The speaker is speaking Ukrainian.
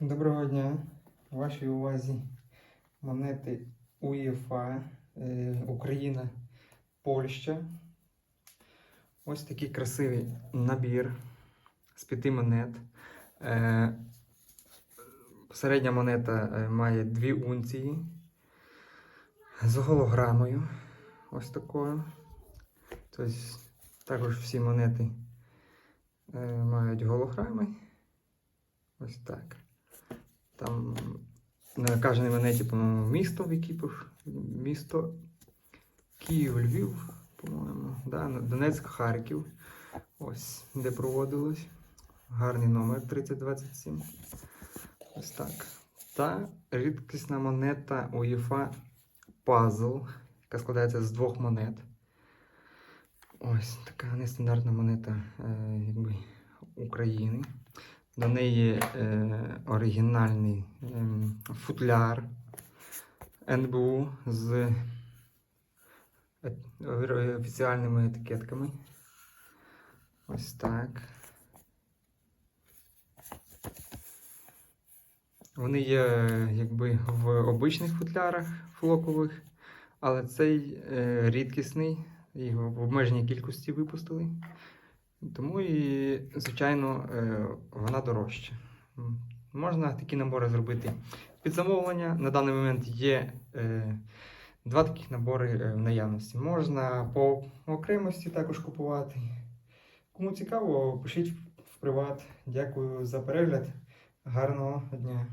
Доброго дня. Вашій увазі монети УЄФА, е, Україна, Польща. Ось такий красивий набір з п'яти монет. Е, Середня монета е, має дві унції з голограмою. Ось такою. Тобто також всі монети мають голограми. Ось так. Там на кожній монеті, по-моєму, місто в якій місто Київ, Львів, по-моєму, да, Донецьк, Харків. Ось де проводилось. Гарний номер 3027. Ось так. Та рідкісна монета УЄФА Пазл, яка складається з двох монет. Ось така нестандартна монета е, якби, України. До неї е, оригінальний ем, футляр НБУ з е- е- офіціальними етикетками. Ось так. Вони є е, якби в обичних футлярах флокових, але цей е, рідкісний, його в обмеженій кількості випустили. Тому і, звичайно, е, вона дорожча. Можна такі набори зробити під замовлення. На даний момент є е, два таких набори е, в наявності. Можна по окремості також купувати. Кому цікаво, пишіть в приват. Дякую за перегляд. Гарного дня!